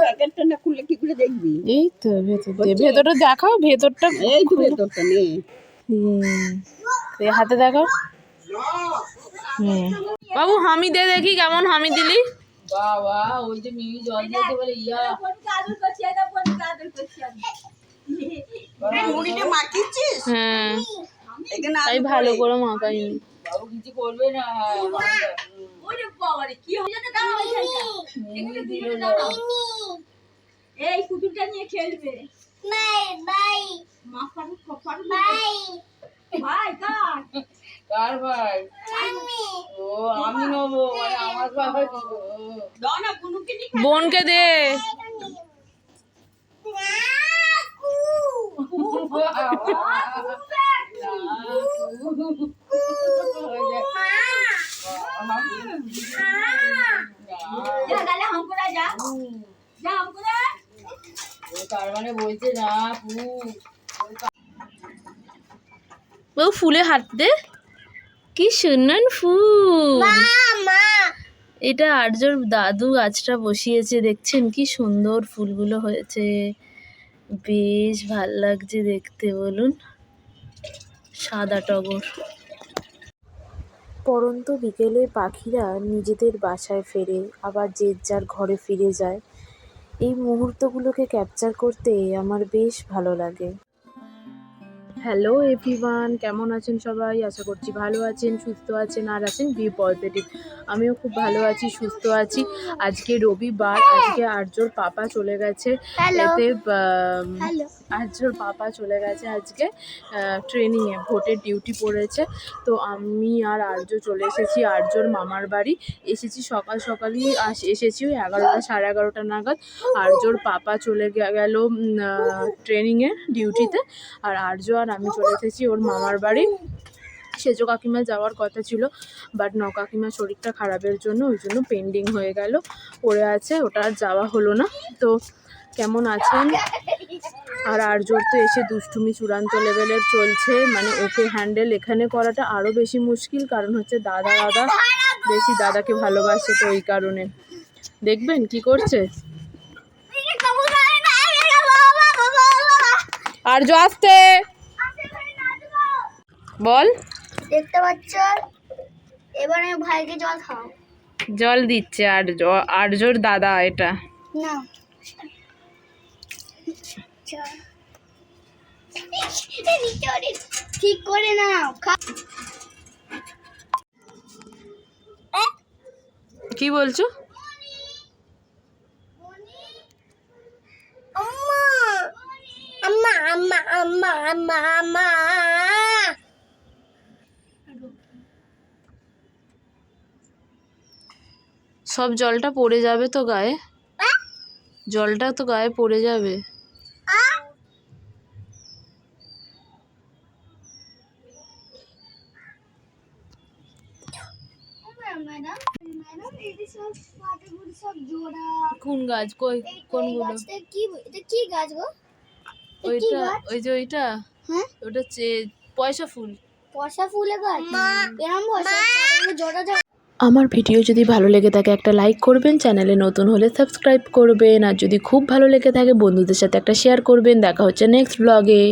প্যাকেটটা না খুলে কি করে দেখবি? এই তো ভেতর ভেতরটা দেখাও ভেতরটা এই তো ভেতরটা নে। হুম। এই হাতে দেখাও বাবু হামি দে দেখি কেমন হামি দিলি। বাবা ওই যে মিমি জল দিতে বলে ইয়া। মুড়িটা মাখিয়েছিস? হ্যাঁ। এখানে তাই ভালো করে মাখাইনি। বাবু কিছু করবে না। এই পুতুলটা নিয়ে খেলবে। মা ফারুক ফারুক ভাই কার কার ভাই? আমি। ও আমি নেব মানে আমার ভাই দাও না কুনুকে নিয়ে বোনকে দে। যা যা। হামকুড়া তার মানে বলছে না ও ফুলে হাত দে। কি সুন্দর ফুল। এটা আর্যর দাদু গাছটা বসিয়েছে দেখছেন কি সুন্দর ফুলগুলো হয়েছে। বেশ ভালো লাগছে দেখতে বলুন। সাদা টগর। পরন্ত বিকেলে পাখিরা নিজেদের বাসায় ফেরে আবার যে যার ঘরে ফিরে যায়। এই মুহূর্তগুলোকে ক্যাপচার করতে আমার বেশ ভালো লাগে। হ্যালো এভরিওয়ান কেমন আছেন সবাই? আশা করছি ভালো আছেন সুস্থ আছেন আর আছেন বি পজিটিভ আমিও খুব ভালো আছি সুস্থ আছি। আজকে রবিবার আজকে আর্যর পাপা চলে গেছে। এতে আর্যর পাপা চলে গেছে আজকে ট্রেনিংয়ে ভোটের ডিউটি পড়েছে। তো আমি আর আর্য চলে এসেছি আর্যর মামার বাড়ি। এসেছি সকাল সকালই এসেছি ওই এগারোটা সাড়ে এগারোটা নাগাদ। আর্যর পাপা চলে গে- গেল ট্রেনিংয়ে ডিউটিতে আর আর্য আর আমি চলে এসেছি ওর মামার বাড়ি। সেজো কাকিমা যাওয়ার কথা ছিল বাট ন কাকিমার শরীরটা খারাপের জন্য, ওই জন্য পেন্ডিং হয়ে গেল, পড়ে আছে, ওটা আর যাওয়া হলো না। তো কেমন আছেন? আর আর্যর তো এসে দুষ্টুমি চূড়ান্ত লেভেলের চলছে মানে ওকে হ্যান্ডেল এখানে করাটা আরও বেশি মুশকিল, কারণ হচ্ছে দাদা দাদা বেশি দাদাকে ভালোবাসে তো ওই কারণে। দেখবেন কি করছে? আর্য আসতে বল। দেখতে পাচ্ছ? এবার ভাইকে জল খাও জল দিচ্ছে আর্য আর্যর দাদা এটা। না। ঠিক করে নাও কি বলছো? আম্মা আম্মা আম্মা আম্মা আম্মা। সব জলটা পড়ে যাবে তো গায়ে? জলটা তো গায়ে পড়ে যাবে। কোন গাছ? কই? কোনগুলো? কি এটা কি গাছ গো ওইটা ওই যে ওইটা? হ্যাঁ ওটা পয়সা ফুল। পয়সা ফুলে গাছ? এরম পয়সা? জোড়া জোড়া আমার ভিডিও যদি ভালো লেগে থাকে, একটা লাইক করবেন, চ্যানেলে নতুন হলে সাবস্ক্রাইব করবেন, আর যদি খুব ভালো লেগে থাকে, বন্ধুদের সাথে একটা শেয়ার করবেন। দেখা হচ্ছে নেক্সট ব্লগে